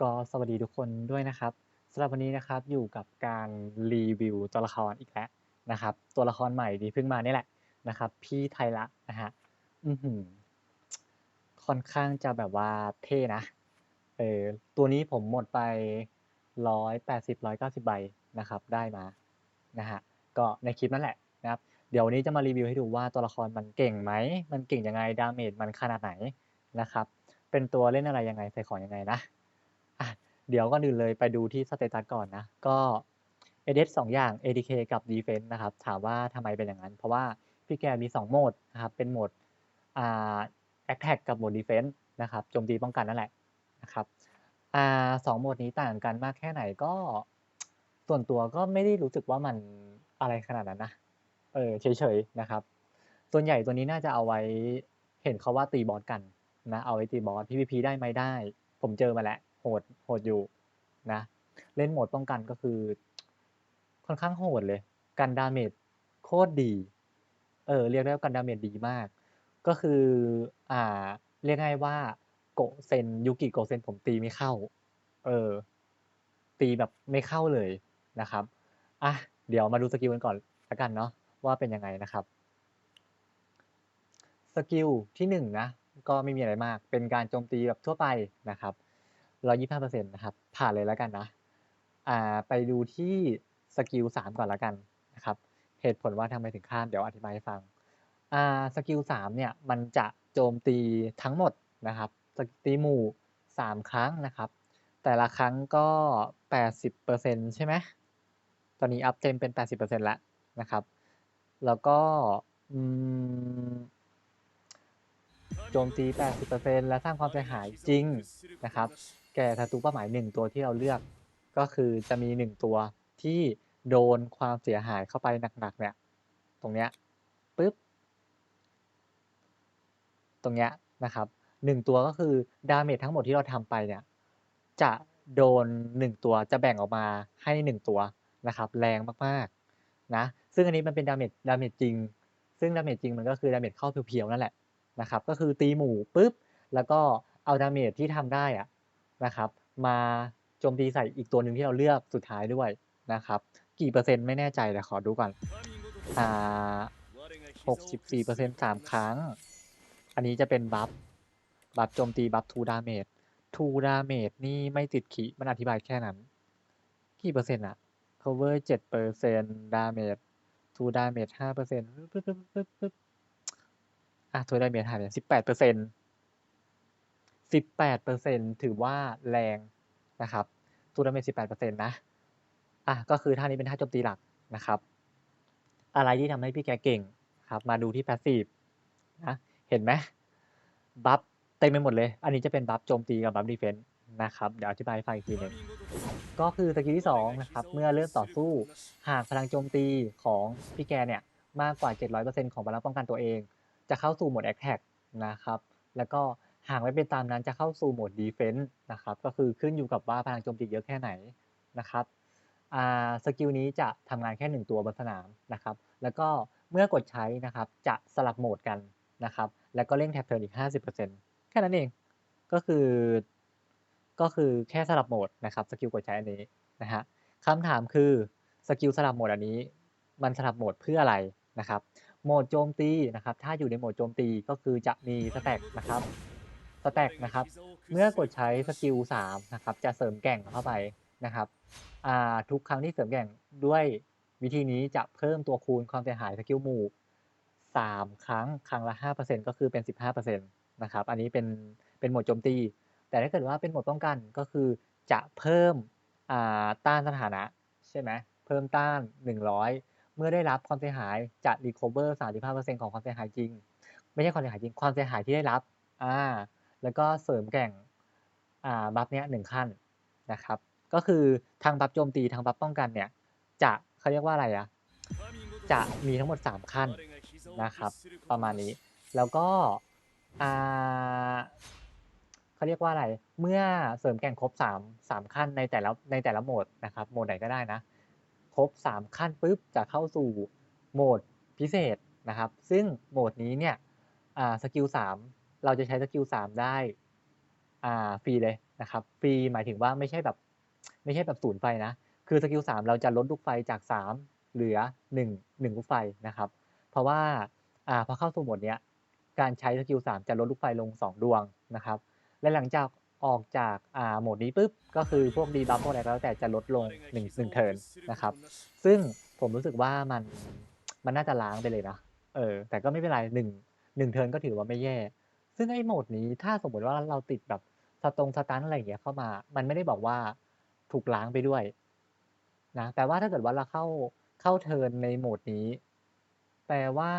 ก็สวัสดีทุกคนด้วยนะครับสำหรับวันนี้นะครับอยู่กับการรีวิวตัวละครอีกแล้วนะครับ ตัวละครใหม่ที่เพิ่งมานี่แหละนะครับ พี่ไทละนะฮะอือหือค่อนข้างจะแบบว่าเท่นะเออตัวนี้ผมหมดไปร้อยแปดสิบร้อยเก้าสิบใบนะครับ ได้มานะฮะก็ในคลิปนั่นแหละนะครับ เดี๋ยววันนี้จะมารีวิวให้ดูว่าตัวละครมันเก่งไหม มันเก่งยังไงดาเมจมันขนาดไหนนะครับ เป็นตัวเล่นอะไรยังไงใส่ของยังไงนะ อะเดี๋ยวก็อื่นเลยไปดูที่สเตตัสก่อนนะ ก็ ADS สองอย่าง ADK กับ Defense นะครับ ถามว่าทำไมเป็นอย่างนั้น เพราะว่าพี่แกมี 2 โหมดนะครับ เป็นโหมดอ่า Attack กับโหมด Defense นะครับโจมตีป้องกันนั่นแหละนะครับอ่าสองโหมดนี้ต่างกันมากแค่ไหนก็ ส่วนตัวก็ไม่ได้รู้สึกว่ามันอะไรขนาดนั้นนะ เออเฉยๆนะครับ ส่วนใหญ่ตัวนี้น่าจะเอาไว้เห็นเขาว่าตีบอสกันนะ เอาไว้ตีบอส PVP ได้ไหมได้ ผมเจอมาแล้ว โหดโหดอยู่นะ เล่นโหมดป้องกันก็คือ ค่อนข้างโหดเลย กันดาเมจโคตรดี เออ เรียกได้ว่ากันดาเมจดีมาก ก็คืออ่า เรียกง่ายว่าโกเซนยูกิโกเซนผมตีไม่เข้า เออ ตีแบบไม่เข้าเลยนะครับอะเดี๋ยวมาดูสกิลกันก่อนละกันเนาะว่าเป็นยังไงนะครับสกิลที่หนึ่งนะก็ไม่มีอะไรมาก เป็นการโจมตีแบบทั่วไปนะครับ ร้อยี่ห้าเปอร์เซ็นต์นะครับ ผ่านเลยแล้วกันนะ อ่า ไปดูที่สกิลสามก่อนละกันนะครับ เหตุผลว่าทำไมถึงข้าม เดี๋ยวอธิบายให้ฟัง อ่า สกิลสามเนี่ย มันจะโจมตีทั้งหมดนะครับ ตีหมู่สามครั้งนะครับ แต่ละครั้งก็แปดสิบเปอร์เซ็นต์ใช่ไหม ตอนนี้อัพเต็มเป็นแปดสิบเปอร์เซ็นต์แล้วนะครับ แล้วก็โจมตี 80%และสร้างความเสียหายจริงนะครับ แก่ศัตรูเป้าหมายหนึ่งตัวที่เราเลือก ก็คือจะมีหนึ่งตัวที่โดนความเสียหายเข้าไปหนักๆเนี่ย ตรงเนี้ยปึ๊บตรงเนี้ยนะครับหนึ่งตัวก็คือดาเมจทั้งหมดที่เราทำไปเนี่ย จะโดนหนึ่งตัวจะแบ่งออกมาให้หนึ่งตัวนะครับ แรงมากๆนะซึ่งอันนี้มันเป็นดาเมจดาเมจจริง ซึ่งดาเมจจริงมันก็คือดาเมจเข้าเพียวๆนั่นแหละนะครับ ก็คือตีหมู่ปุ๊บแล้วก็เอาดาเมจที่ทำได้อะ นะครับ มาโจมตีใส่อีกตัวหนึ่งที่เราเลือกสุดท้ายด้วยนะครับ กี่เปอร์เซ็นต์ไม่แน่ใจแต่ขอดูก่อนอ่าหกสิบสี่เปอร์เซ็นต์สามครั้ง อันนี้จะเป็นบัฟ บัฟโจมตีบัฟทูดาเมจทูดาเมจนี่ไม่ติดขีมันอธิบายแค่นั้น กี่เปอร์เซ็นต์อะ cover เจ็ดเปอร์เซ็นต์ดาเมจทูดาเมจห้าเปอร์เซ็นต์ปึ๊บปึ๊บปึ๊บปึ๊บอะทูดาเมจหายไปสิบแปดเปอร์เซ็นต์ สิบแปดเปอร์เซ็นต์ถือว่าแรงนะครับทูดาเมจสิบแปดเปอร์เซ็นะอะก็คือท่านี้เป็นท่าโจมตีหลักนะครับ อะไรที่ทำให้พี่แกเก่งครับ มาดูที่แพสซีฟนะเห็นไหมบัฟเต็มไปหมดเลย อันนี้จะเป็นบัฟโจมตีกับบัฟดีเฟนส์นะครับ เดี๋ยวอธิบายให้ฟังอีกทีหนึ่งก็คือสกิลที่2นะครับเมื่อเริ่มต่อสู้ หากพลังโจมตีของพี่แกเนี่ยมากกว่า 700%ของพลังป้องกันตัวเอง จะเข้าสู่โหมดแอคแท็กนะครับ แล้วก็ หากไม่เป็นตามนั้นจะเข้าสู่โหมดดีเฟนส์นะครับก็คือขึ้นอยู่กับว่าพลังโจมตีเยอะแค่ไหนนะครับสกิลนี้จะทำงานแค่ 1 ตัวบนสนามนะครับแล้วก็เมื่อกดใช้นะครับจะสลับโหมดกันนะครับแล้วก็เร่งแท็บเทิร์นอีก 50%แค่นั้นเองก็คือก็คือแค่สลับโหมดนะครับสกิลกดใช้อันนี้นะฮะคำถามคือสกิลสลับโหมดอันนี้ มันสลับโหมดเพื่ออะไรนะครับโหมดโจมตีนะครับถ้าอยู่ในโหมดโจมตีก็คือจะมีสแต็กนะครับ สแต็กนะครับ เมื่อกดใช้สกิล3นะครับจะเสริมแก่งเข้าไปนะครับทุกครั้งที่เสริมแก่งด้วยวิธีนี้จะเพิ่มตัวคูณความเสียหายสกิลหมู่3ครั้งครั้งละ5%ก็คือเป็น15%นะครับอันนี้เป็นเป็นโหมดโจมตี แต่ถ้าเกิดว่าเป็นโหมดป้องกันก็คือจะเพิ่มต้านสถานะใช่ไหมเพิ่มต้าน 100 เมื่อได้รับความเสียหายจะรีคอเวอร์35%ของความเสียหายจริง ไม่ใช่ความเสียหายจริงความเสียหายที่ได้รับอ่า แล้วก็เสริมแก่งอ่าบัฟเนี้ยหนึ่งขั้นนะครับ ก็คือทางบัฟโจมตีทางบัฟป้องกันเนี่ยจะเขาเรียกว่าอะไรอะจะมีทั้งหมด 3 ขั้นนะครับ ประมาณนี้แล้วก็อ่าเขาเรียกว่าอะไร เมื่อเสริมแก่งครบสามสามขั้นในแต่ละในแต่ละโหมดนะครับโหมดไหนก็ได้นะ ครบสามขั้นปุ๊บจะเข้าสู่โหมดพิเศษนะครับ ซึ่งโหมดนี้เนี่ยอ่าสกิลสาม เราจะใช้สกิลสามได้อ่าฟรีเลยนะครับฟรีหมายถึงว่าไม่ใช่แบบ ไม่ใช่แบบศูนย์ไฟนะ คือสกิลสามเราจะลดลูกไฟจากสามเหลือหนึ่งหนึ่งลูกไฟนะครับ เพราะว่าอ่าพอเข้าสู่โหมดเนี้ยการใช้สกิลสามจะลดลูกไฟลงสองดวงนะครับ และหลังจากออกจากอ่าโหมดนี้ปุ๊บก็คือพวกดีบัฟพวกอะไรแล้วแต่จะลดลงหนึ่งหนึ่งเทิร์นนะครับ ซึ่งผมรู้สึกว่ามันมันน่าจะล้างไปเลยนะเออแต่ก็ไม่เป็นไรหนึ่งหนึ่งเทิร์นก็ถือว่าไม่แย่ ซึ่งไอ้โหมดนี้ถ้าสมมติว่าเราติดแบบสตรงสตันอะไรอย่างเงี้ยเข้ามา มันไม่ได้บอกว่าถูกล้างไปด้วยนะแต่ว่าถ้าเกิดว่าเราเข้าเข้าเทิร์นในโหมดนี้ แปลว่า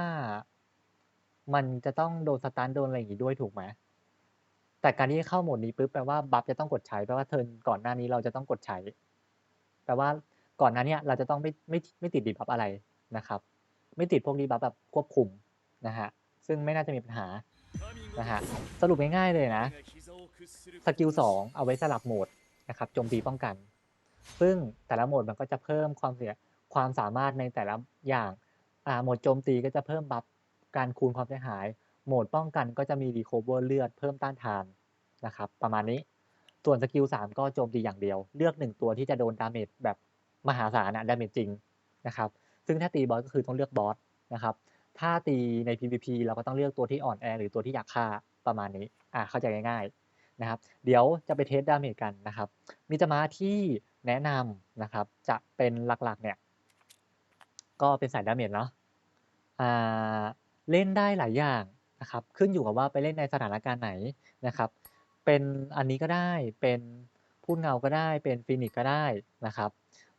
มันจะต้องโดนสตันโดนอะไรอย่างงี้ด้วยถูกไหมแต่การที่เข้าโหมดนี้ปุ๊บแปลว่าบัฟจะต้องกดใช้แปลว่าเทิร์นก่อนหน้านี้เราจะต้องกดใช้แปลว่าก่อนหน้านี้เราจะต้องไม่ไม่ไม่ติดดีบัฟอะไรนะครับ ไม่ติดพวกดีบัฟแบบควบคุมนะฮะซึ่งไม่น่าจะมีปัญหา นะฮะสรุปง่ายๆเลยนะ สกิลสองเอาไว้สลับโหมดนะครับโจมตีป้องกัน ซึ่งแต่ละโหมดมันก็จะเพิ่มความเสียความสามารถในแต่ละอย่างโหมดโจมตีก็จะเพิ่มบัฟการคูณความเสียหาย โหมดป้องกันก็จะมีรีโคเวอร์เลือดเพิ่มต้านทานนะครับประมาณนี้ส่วนสกิลสามก็โจมตีอย่างเดียว เลือกหนึ่งตัวที่จะโดนดาเมจแบบมหาศาลนะดาเมจจริงนะครับซึ่งถ้าตีบอสก็คือต้องเลือกบอสนะครับ ถ้าตีใน PVP เราก็ต้องเลือกตัวที่อ่อนแอหรือตัวที่อยากฆ่าประมาณนี้อ่าเข้าใจง่ายๆนะครับ เดี๋ยวจะไปเทสดาเมจกันนะครับมิจมาที่แนะนำนะครับ จะเป็นหลักๆเนี่ยก็เป็นสายดาเมจเนาะอ่าเล่นได้หลายอย่างนะครับ ขึ้นอยู่กับว่าไปเล่นในสถานการณ์ไหนนะครับ เป็นอันนี้ก็ได้เป็นพูดเงาก็ได้เป็นฟินิกก็ได้นะครับ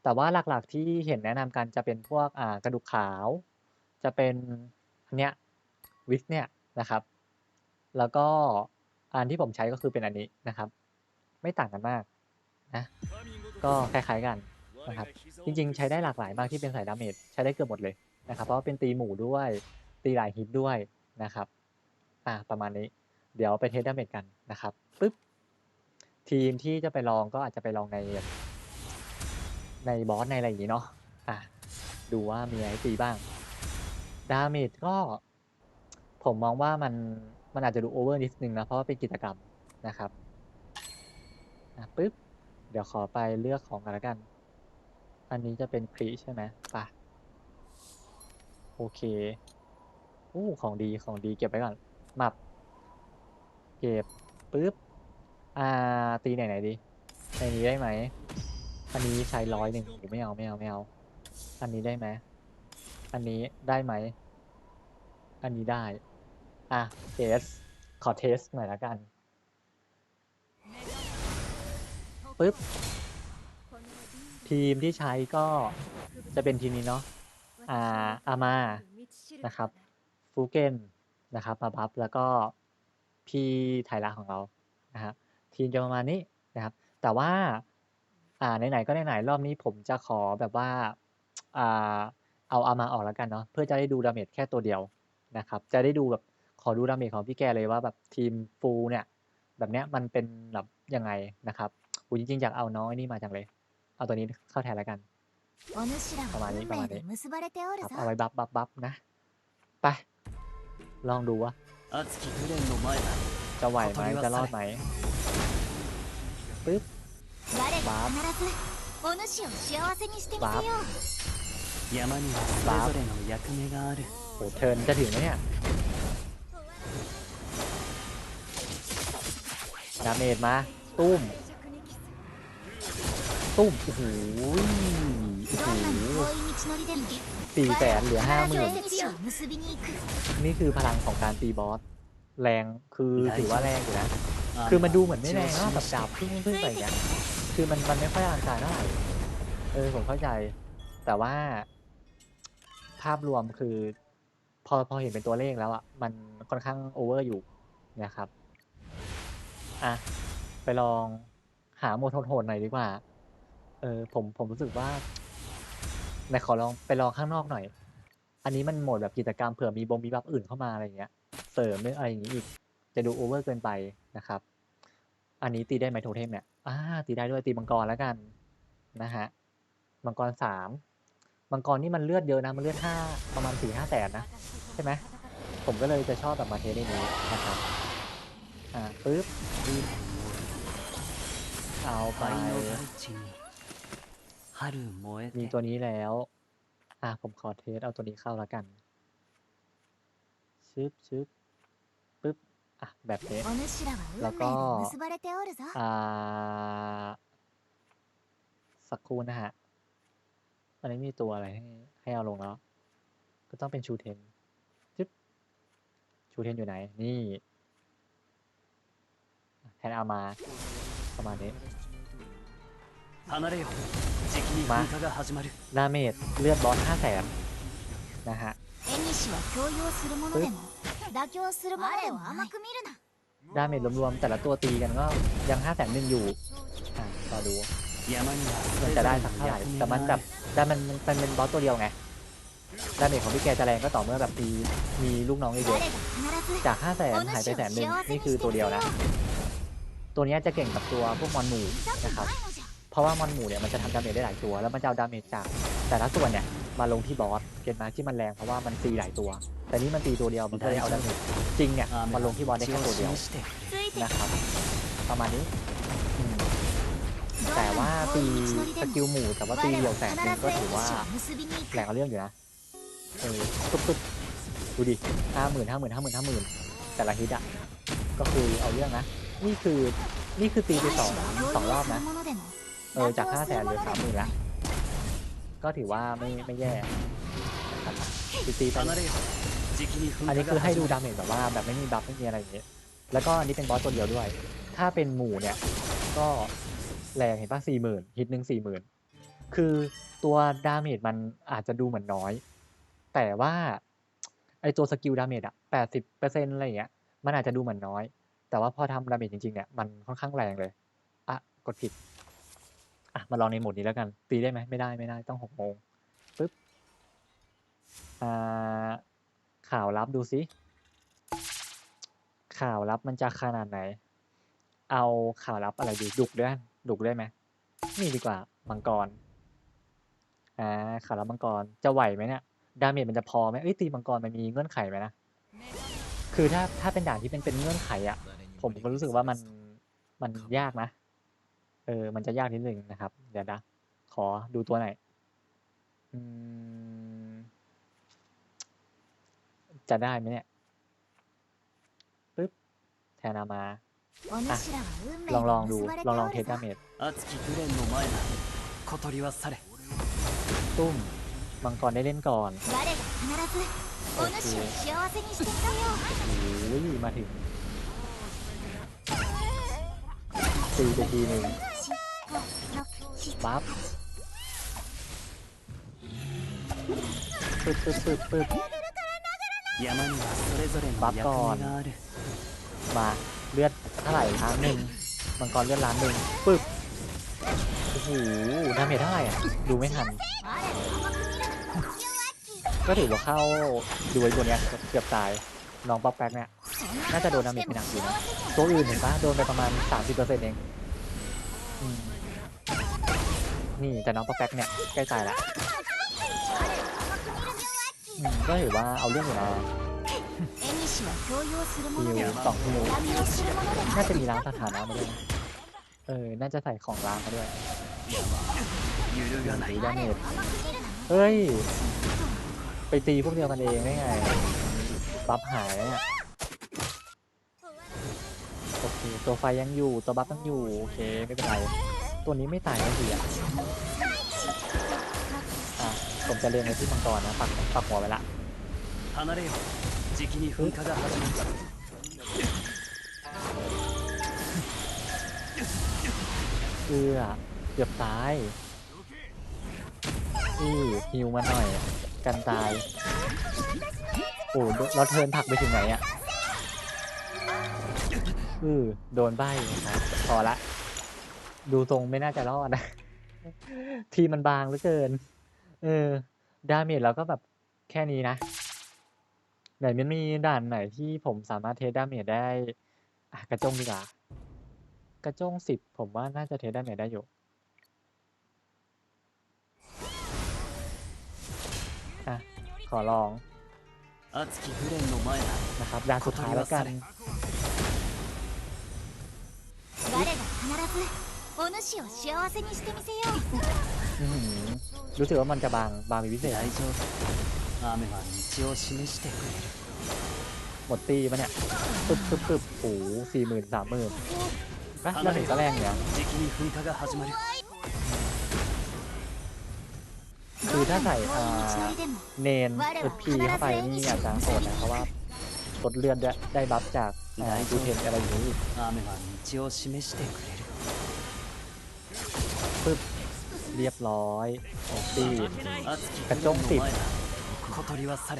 แต่ว่าหลักๆที่เห็นแนะนำกันจะเป็นพวกอ่ากระดูกขาว จะเป็นอันเนี้ยวิกเนี่ยนะครับ แล้วก็อันที่ผมใช้ก็คือเป็นอันนี้นะครับ ไม่ต่างกันมากนะก็คล้ายๆกันนะครับจริงๆ ใช้ได้หลากหลายมากที่เป็นสายดาเมจใช้ได้เกือบหมดเลยนะครับ เพราะว่าเป็นตีหมู่ด้วยตีหลายฮิตด้วยนะครับอ่าประมาณนี้เดี๋ยวไปเทสดาเมจกันนะครับปึ๊บทีมที่จะไปลองก็อาจจะไปลองในในบอสในอะไรอย่างนี้เนาะอะดูว่ามีอะไรตีบ้าง ดาเมจก็ ผมมองว่ามันมันอาจจะดูโอเวอร์นิดนึงนะ เพราะว่าเป็นกิจกรรมนะครับอะปึ๊บ เดี๋ยวขอไปเลือกของกันแล้วกัน อันนี้จะเป็นครีใช่ไหมไปะโอเคอู้ของดีของดีเก็บไว้ก่อนมับ เก็บปึ๊บ อ่า ตีไหนไหนดีในนี้ได้ไหม อันนี้ใช้ร้อยหนึ่งโอ้ไม่เอาไม่เอาไม่เอา อันนี้ได้ไหม อันนี้ได้ไหม อันนี้ได้ อะเทสขอเทสหน่อยละกัน ปึ๊บ ทีมที่ใช้ก็จะเป็นทีมนี้เนาะ อ่า อามา นะครับ ฟูเกน นะครับ มาบัฟ แล้วก็พี่ไทยละของเรา นะฮะ ทีมจะประมาณนี้นะครับ แต่ว่า อ่า ไหนๆ ก็ไหนๆ รอบนี้ผมจะขอแบบว่า อ่า เอาอามาออกแล้วกันเนาะเพื่อจะได้ดูดาเมจแค่ตัวเดียวนะครับ จะได้ดูแบบขอดูดาเมจของพี่แกเลยว่าแบบทีมฟูเนี่ย แบบเนี้ยมันเป็นแบบยังไงนะครับอูจริงๆอยากเอาน้องนี่มาจังเลย เอาตัวนี้เข้าแทนแล้วกันประมาณนี้ประมาณนี้เอาไว้บัฟบัฟบัฟนะไปลองดูว่าจะไหวไหมจะรอดไหมปึ๊บบัฟบัฟ お主を幸せにしてみせよう山にはそれぞれの役目がある โหเทิร์นจะถึงไหมเนี่ย ดาเมจมา ตุ้ม ตุ้ม โอ้โหโอ้ どんなに โห 遠い道のりでも สี่แสนเหลือห้าหมื่น 必ず縁を結びに行く นี่คือพลังของการตีบอส แรง คือถือว่าแรงอยู่นะ あ คือมันดูเหมือนไม่แรง 調子 เนาะ に แบบ し ดาบพึ่งพึ่งอะไรอย่างเงี้ย คือมันมันไม่ค่อยอลังการเท่าไหร่ เออผมเข้าใจ แต่ว่า ภาพรวมคือ พอพอเห็นเป็นตัวเลขแล้วอะมันค่อนข้างโอเวอร์อยู่นะครับอะไปลองหาโหมดโหดๆหน่อยดีกว่า เออผมผมรู้สึกว่าไหนขอลองไปลองข้างนอกหน่อย อันนี้มันโหมดแบบกิจกรรมเผื่อมีบงมีบัฟอื่นเข้ามาอะไรเงี้ย เสริมหรืออะไรอย่างงี้อีก จะดูโอเวอร์เกินไปนะครับ อันนี้ตีได้ไหมโทเทมเนี่ยอ่าตีได้ด้วยตีมังกรแล้วกันนะฮะ มังกรสาม มังกรนี่มันเลือดเยอะนะ มันเลือดห้าประมาณสี่ห้าแสนนะ ใช่ไหม ผมก็เลยจะชอบแบบมาเทสในนี้นะครับ อ่าปึ๊บเอาไป มีตัวนี้แล้ว อ่าผมขอเทสเอาตัวนี้เข้าแล้วกัน ชึบชึบปึ๊บ อะ แบบเทสแล้วก็ อ่า สักครู่นะฮะ อนนี้มีตัวอะไรให้ใหเอาลงแล้ว ก็ต้องเป็นชูเทนจึ๊บชูเทนอยู่ไหน นี่แทนเอามาประมาณนี้มาหน้าเมจเลือดบอสห้าแสนนะฮะดาเมจรวมๆแต่ละตัวตีกันก็ยังห้าแสนหนึ่งอยู่อะรอดู มันจะได้สักเท่าไหร่แต่มันแบบแต่มันมันเป็นบอสตัวเดียวไงดาเมจของพี่แกจะแรงก็ต่อเมื่อแบบมีมีลูกน้องเยอะจากห้าแสนหายไปแสนหนึ่งนี่คือตัวเดียวนะ ตัวนี้จะเก่งกับตัวพวกมอนหมูนะครับเพราะว่ามอนหมูเนี่ยมันจะทำดาเมจได้หลายตัว แล้วมันจะเอาดาเมจจากแต่ละส่วนเนี่ยมาลงที่บอสเกณฑ์มาที่มันแรงเพราะว่ามันตีหลายตัว แต่นี่มันตีตัวเดียวมันก็เลยเอาดาเมจจริงเนี่ยมาลงที่บอสได้แค่ตัวเดียวนะครับประมาณนี้ แต่ว่าตีสกิลหมู่แต่ว่าตีเดี่ยวแสงก็ถือว่าแหลกเอาเรื่องอยู่นะเออตุ๊บตุ๊บดูดิห้าหมื่นห้าหมื่นห้าหมื่นห้าหมื่นแต่ละฮิตอะก็คือเอาเรื่องนะ นี่คือนี่คือตีไปสองสองรอบนะ เออจากห้าแสนเหลือสามหมื่นละก็ถือว่าไม่ไม่แย่ตีตีไปอันนี้คือให้ดูดาเมจแบบว่าแบบไม่มีบัฟไม่มีอะไรอย่างเงี้ยแล้วก็อันนี้เป็นบอสตัวเดียวด้วย ถ้าเป็นหมู่เนี่ย ก็ แรงเห็นปะสี่หมื่นฮิตหนึ่งสี่หมื่นคือตัวดาเมจมันอาจจะดูเหมือนน้อย แต่ว่าไอตัวสกิลดาเมจอะแปดสิบเปอร์เซ็นต์อะไรเงี้ยมันอาจจะดูเหมือนน้อย แต่ว่าพอทำดาเมจจริงๆเนี่ยมันค่อนข้างแรงเลยอะกดผิดอะมาลองในโหมดนี้แล้วกันตีได้ไหมไม่ได้ไม่ได้ต้องหกโมงปึ๊บอ่าข่าวลับดูสิข่าวลับมันจะขนาดไหน เอาข่าวลับอะไรดีดุกด้วยดุกได้ไหมนี่ดีกว่ามังกรอ่าข่าวลับมังกรจะไหวไหมเนี่ยดาเมจมันจะพอไหมเอ้ยตีมังกรมันมีเงื่อนไขไหมนะคือถ้าถ้าเป็นด่านที่เป็นเป็นเงื่อนไขอะ ผมก็รู้สึกว่ามันมันยากนะ เออ มันจะยากนิดนึ่งนะครับ เดี๋ยวนะขอดูตัวไหนจะได้ไหมเนี่ยปึ๊บแทนามา ลองลองดู ลองลองเทสดาเมจตุ้มมังกรได้เล่นก่อนโอเคโอ้ยมาถึงตีไปทีหนึ่งปั๊บปึ๊บปึ๊บปึ๊บปึ๊บปั๊บก่อนมา เลือดเท่าไหร่ล้านหนึ่งมังกรเลือดล้านหนึ่งปึ๊บโอ้โหดาเมจเท่าไหร่อะดูไม่ทัน ก็ถือว่าเข้าดูไอ้ตัวเนี้ยเกือบตายน้องป๊อกแป๊กเนี่ยน่าจะโดนดาเมจไปหนักอยู่นะตัวอื่นเห็นปะโดนไปประมาณ 30%เองอืมนี่แต่น้องป๊อกแป๊กเนี่ยใกล้ตายละก็ถือว่าเอาเรื่องอยู่นะ หิวสองหิวน่าจะมีร้านสถาน้ำมาด้วยนะเออ น่าจะใส่ของร้างมาด้วยสีดาเมจเฮ้ย ไปตีพวกเดียวกันเองได้ไงบัฟหายเนี่ยโอเค ตัวไฟยังอยู่ ตัวบัฟยังอยู่ โอเค ไม่เป็นไร ตัวนี้ไม่ตายก็ดีอะอะผมจะเล่นในที่มังกรนะ ปักปักหัวไปละ じきに噴火が始まる เอื้อเกือบตาย อือฮิวมาหน่อย กันตาย โอ้โดเราเทิร์นผลักไปถึงไหนอะอือโดนใบนะครับพอละ ดูทรงไม่น่าจะรอดนะ ทีมมันบางเหลือเกิน เออ ดาเมจเราก็แบบแค่นี้นะ ไหนมันมีด่านไหนที่ผมสามารถเทสดาเมจได้อะกระจงดีกว่ากระจงสิบผมว่าน่าจะเทสดาเมจได้อยู่อะขอลองนะครับด่านสุดท้ายแล้วกันรู้สึกว่ามันจะบางบางเป็พิเศษ 雨は道を示してくれる หมดตีปะเนี่ยปึ๊บปึ๊บปึ๊บโอ้สี่หมื่นสามหมื่นนะแล้วหนึ่งก็แรงเนี่ย じきに噴火が始まる คือถ้าใส่ どん อ่ なに遠い道の า りでも เนนเอพีเข้าไปนี่อาจจะโหดนะเพราะว่าลดเลือดได้ได้บัฟจากอ่าดูเทนอะไรอย่างนี้อีก 雨は道を示してくれる ปึ๊บเรียบร้อยหมดตี 熱きกระจงติด 前だ小鳥は去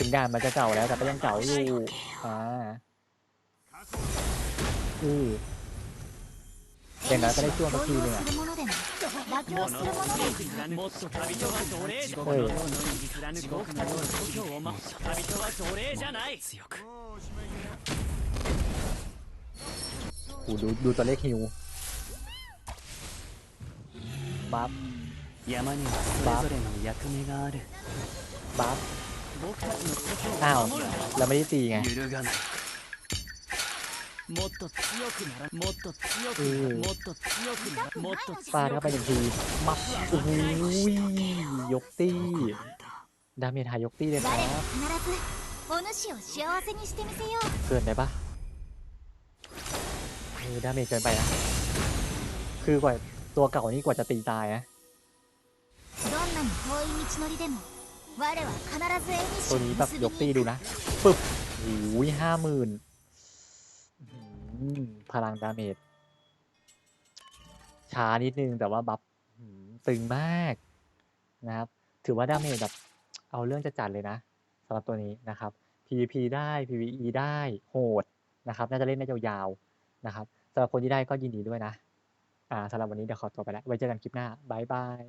ถึงด่านมันจะเก่าแล้วแต่ก็ยังเก่าอยู่อ่าอืออย่างน้อยก็ได้ช่วงสักทีนึอะเฮ้ยโอ้ดูดูตัวเลขฮิวบัฟบัฟบัฟ อ้าวเราไม่ได้ตีไงฟาดเข้าไปหนึ่งทีมับโอ้ยยกตีดาเมจหายยกตีเลยครับเกินได้ปะเออดาเมจเกินไปนะคือกว่าตัวเก่านี่กว่าจะตีตายนะ ตัวนี้แบบยกตีดูนะปึ๊บหูยห้าหมื่นพลังดาเมจช้านิดนึงแต่ว่าบัฟตึงมากนะครับ ถือว่าดาเมจแบบเอาเรื่องจะจัดเลยนะสำหรับตัวนี้นะครับ PVP ได้ PVE ได้โหดนะครับน่าจะเล่นได้ยาวๆนะครับสำหรับคนที่ได้ก็ยินดีด้วยนะ อ่าสำหรับวันนี้เดี๋ยวขอตัวไปแล้ว ไว้เจอกันคลิปหน้าบายบาย